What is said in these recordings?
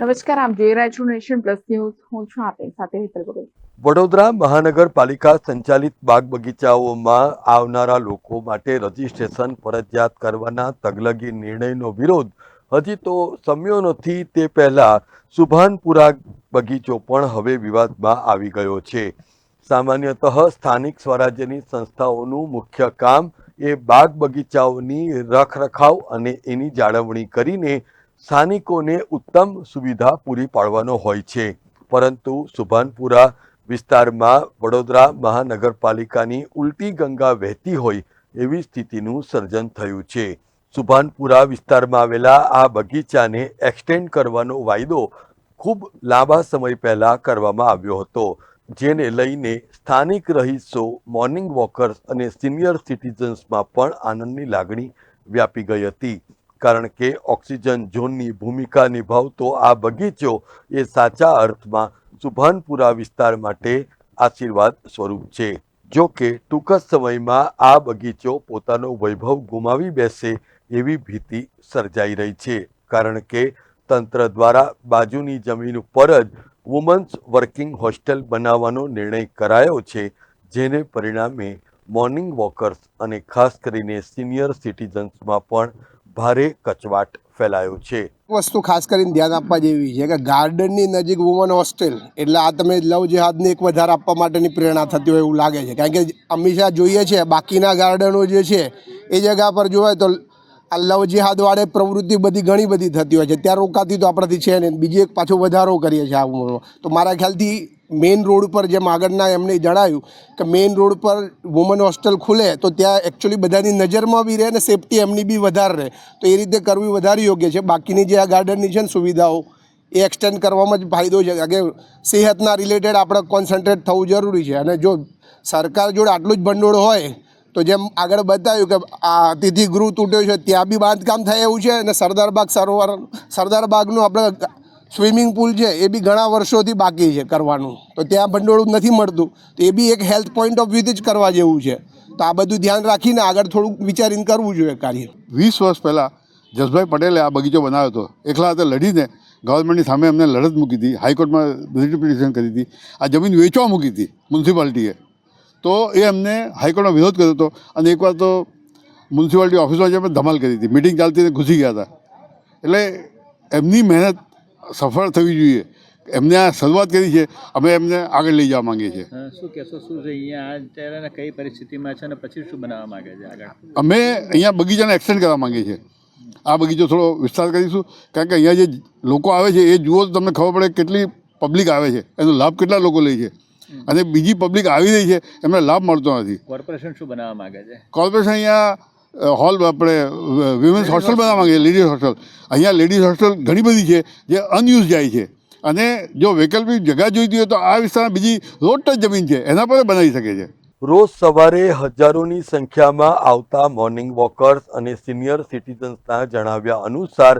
નમસ્કાર આપ જોઈ રહ્યા છો નેશન પ્લસ ન્યૂઝ. હું છું આપની સાથે હેતલ ભગત વડોદરા મહાનગરપાલિકા સંચાલિત બાગ બગીચાઓમાં આવનારા લોકો માટે રજીસ્ટ્રેશન ફરજિયાત કરવાના તગલગી નિર્ણયનો વિરોધ. હજી તો સમ્યો નથી, તે પહેલા સુભાનપુરા બગીચો પણ હવે વિવાદમાં આવી ગયો છે. સામાન્યતઃ સ્થાનિક સ્વરાજ્યની સંસ્થાઓનું મુખ્ય કામ એ બાગ બગીચાઓની રખરખાવ અને એની જાળવણી કરીને સ્થાનિકોને ઉત્તમ સુવિધા પૂરી પાડવાનો હોય છે. પરંતુ સુભાનપુરા વિસ્તારમાં વડોદરા મહાનગરપાલિકાની ઉલટી ગંગા વહેતી હોય એવી સ્થિતિનું સર્જન થયું છે. સુભાનપુરા વિસ્તારમાં આવેલા આ બગીચાને એક્સટેન્ડ કરવાનો વાયદો ખૂબ લાંબા સમય પહેલા કરવામાં આવ્યો હતો, જેને લઈને સ્થાનિક રહીશો, મોર્નિંગ વોકર્સ અને સિનિયર સિટીઝન્સમાં પણ આનંદની લાગણી વ્યાપી ગઈ હતી. કારણ કે ઓક્સિજન ઝોનની ભૂમિકા નિભાવતો આ બગીચો એ સાચા અર્થમાં સુભાનપુરા વિસ્તાર માટે આશીર્વાદ સ્વરૂપ છે. જો કે ટૂંક જ સમયમાં આ બગીચો પોતાનો વૈભવ ગુમાવી બેસે એવી ભીતિ સર્જાઈ રહી છે. કારણ કે તંત્ર દ્વારા બાજુની જમીન ઉપર જ વુમન્સ વર્કિંગ હોસ્ટેલ બનાવવાનો નિર્ણય કરાયો છે, જેને પરિણામે મોર્નિંગ વોકર્સ અને ખાસ કરીને સિનિયર સિટીઝન્સમાં પણ ભારે કચવાટ ફેલાયો છે. વસ્તુ ખાસ કરીને ધ્યાન આપવા જેવી છે કે ગાર્ડનની નજીક વુમન હોસ્ટેલ એટલે આ તમે લવ જેહાદને એક વધારે આપવા માટેની પ્રેરણા થતી હોય એવું લાગે છે. કારણ કે હંમેશા જોઈએ છે, બાકીના ગાર્ડનો જે છે, એ જગા પર જોવાય તો આ લવ જેહાદવાળે પ્રવૃત્તિ બધી ઘણી બધી થતી હોય છે. ત્યાં રોકાતી તો આપણાથી છે ને બીજી એક પાછો વધારો કરીએ છીએ આ ઉંમરમાં તો મારા ખ્યાલથી મેઇન રોડ પર જેમ આગળના એમને જણાવ્યું કે મેઇન રોડ પર વુમન હોસ્ટેલ ખુલે તો ત્યાં એકચ્યુઅલી બધાની નજરમાં બી રહે ને સેફટી એમની બી વધારે રહે. તો એ રીતે કરવી વધારે યોગ્ય છે. બાકીની જે આ ગાર્ડનની છે ને સુવિધાઓ, એ એક્સટેન્ડ કરવામાં જ ફાયદો છે. કે સેહતના રિલેટેડ આપણે કોન્સન્ટ્રેટ થવું જરૂરી છે. અને જો સરકાર જોડે આટલું જ ભંડોળ હોય તો જેમ આગળ બતાવ્યું કે આ અતિથિ ગૃહ તૂટ્યો છે, ત્યાં બી બાંધકામ થાય એવું છે અને સરદાર બાગ સરોવર, સરદાર બાગનું આપણે સ્વિમિંગ પુલ છે એ બી ઘણા વર્ષોથી બાકી છે કરવાનું. તો ત્યાં ભંડોળ નથી મળતું. તો એ બી એક હેલ્થ પોઈન્ટ ઓફ વ્યૂથી જ કરવા જેવું છે. તો આ બધું ધ્યાન રાખીને આગળ થોડુંક વિચારીને કરવું જોઈએ કાર્ય. વીસ વર્ષ પહેલાં જસભાઈ પટેલે આ બગીચો બનાવ્યો હતો. એકલા હાથે લડીને ગવર્મેન્ટની સામે એમને લડત મૂકી હતી. હાઈકોર્ટમાં પિટિશન કરી હતી. આ જમીન વેચવા મૂકી હતી મ્યુનિસિપાલિટીએ. તો એ એમને હાઈકોર્ટમાં વિરોધ કર્યો હતો. અને એકવાર તો મ્યુનિસિપાલિટી ઓફિસમાં જઈને ધમાલ કરી હતી. મિટિંગ ચાલતી હતી ઘૂસી ગયા હતા. એટલે એમની મહેનત સફળ થવી જોઈએ. એમને આ શરૂઆત કરી છે. અમે એમને આગળ લઈ જવા માંગીએ છીએ. શું કહેશો? શું છે? અહીંયા અત્યારે કઈ પરિસ્થિતિમાં છે અને પછી શું બનાવવા માંગે છે આગળ? અમે અહીંયા બગીચાને એક્સટેન્ડ કરવા માંગીએ છીએ. આ બગીચો થોડો વિસ્તાર કરીશું. કારણ કે અહીંયા જે લોકો આવે છે એ જુઓ તો તમને ખબર પડે કેટલી પબ્લિક આવે છે. એનો લાભ કેટલા લોકો લે છે. અને બીજી પબ્લિક આવી રહી છે એમને લાભ મળતો નથી. કોર્પોરેશન શું બનાવવા માંગે છે? કોર્પોરેશન અહીંયા હોલ આપણે વિમેન્સ હોસ્ટેલ બનાવવા માંગે લેડીઝ હોસ્ટેલ અહીંયા લેડીઝ હોસ્ટેલ ઘણી બધી છે જે અનયુઝ જાય છે. અને જો વૈકલ્પિક જગ્યા જોઈતી હોય તો આ વિસ્તારમાં બીજી રોડ ટચ જમીન છે એના પર બનાવી શકે છે. રોજ સવારે હજારોની સંખ્યામાં આવતા મોર્નિંગ વોકર્સ અને સિનિયર સિટીઝન્સના જણાવ્યા અનુસાર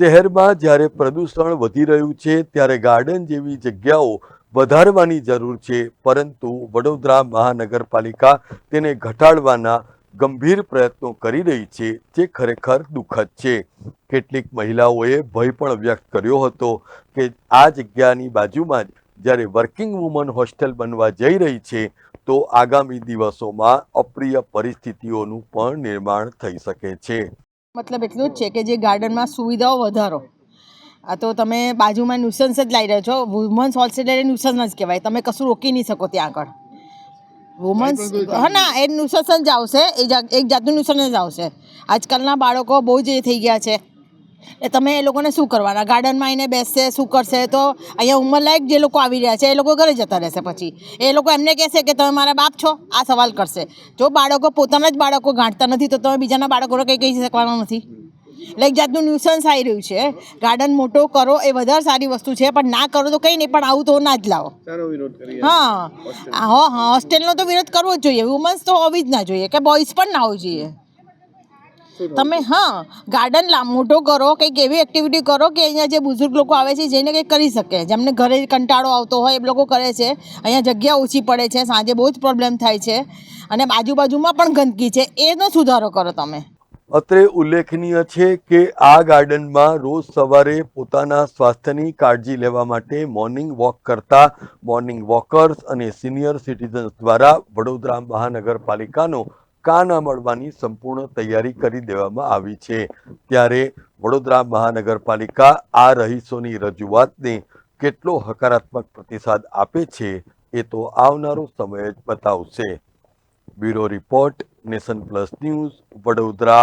શહેરમાં જ્યારે પ્રદૂષણ વધી રહ્યું છે ત્યારે ગાર્ડન જેવી જગ્યાઓ વધારવાની જરૂર છે, પરંતુ વડોદરા મહાનગરપાલિકા તેને ઘટાડવાના ગંભીર પ્રયત્નો કરી રહી છે, જે ખરેખર દુઃખદ છે. કેટલીક મહિલાઓએ ભય પણ વ્યક્ત કર્યો હતો કે આ જગ્યાની બાજુમાં જ જ્યારે વર્કિંગ વુમન હોસ્ટેલ બનવા જઈ રહી છે, તો આગામી દિવસોમાં અપ્રિય પરિસ્થિતિઓનું પણ નિર્માણ થઈ શકે છે. મતલબ એટલું જ છે કે જે ગાર્ડનમાં સુવિધાઓ વધારો આ તો તમે બાજુમાં ન્યુસન્સ જ લાવી રહ્યા છો. વુમન્સ હોસ્ટેલ એટલે ન્યુસન્સ જ કહેવાય. તમે કશું રોકી નહીં શકો ત્યાં આગળ. વુમન્સ હા ના એ ન્યુસન્સ જ આવશે. એ એક જાતનું ન્યુસન્સ જ આવશે. આજકાલના બાળકો બહુ જ એ થઈ ગયા છે. એ તમે એ લોકોને શું કરવાના? ગાર્ડનમાં આવીને બેસશે શું કરશે? તો અહીંયા ઉંમરલાયક જે લોકો આવી રહ્યા છે એ લોકો ઘરે જતા રહેશે પછી. એ લોકો એમને કહેશે કે તમે મારા બાપ છો? આ સવાલ કરશે. જો બાળકો પોતાના જ બાળકો ગાંઠતા નથી તો તમે બીજાના બાળકોને કંઈ કહી શકવાના નથી. એટલે એક જાતનું ન્યુસન્સ આવી રહ્યું છે. ગાર્ડન મોટો કરો એ વધારે સારી વસ્તુ છે પણ ના કરો તો કંઈ નહીં પણ આવું તો ના જ લાવો. હા. હા હા હોસ્ટેલનો તો વિરોધ કરવો જ જોઈએ. વુમન્સ તો હોવી જ ના જોઈએ કે બોઇઝ પણ ના હોવું જોઈએ. તમે હા ગાર્ડન મોટો કરો કંઈક એવી એક્ટિવિટી કરો કે અહીંયા જે બુઝુર્ગ લોકો આવે છે જેને કંઈક કરી શકે. જેમને ઘરે કંટાળો આવતો હોય એ લોકો કરે છે. અહીંયા જગ્યા ઓછી પડે છે સાંજે બહુ જ પ્રોબ્લેમ થાય છે. અને આજુબાજુમાં પણ ગંદકી છે. એનો સુધારો કરો તમે. અત્રે ઉલ્લેખનીય છે કે આ ગાર્ડનમાં રોજ સવારે પોતાના સ્વાસ્થ્યની કાળજી લેવા માટે મોર્નિંગ વોક કરતા મોર્નિંગ વોકર્સ અને સિનિયર સિટીઝન્સ દ્વારા વડોદરા મહાનગરપાલિકાનો કાના મળવાની સંપૂર્ણ તૈયારી કરી દેવામાં આવી છે. ત્યારે વડોદરા મહાનગરપાલિકા આ રહીશોની રજૂઆતને કેટલો હકારાત્મક પ્રતિસાદ આપે છે એ તો આવનારો સમય જ બતાવશે. Bureau report Nation Plus news Vadodara.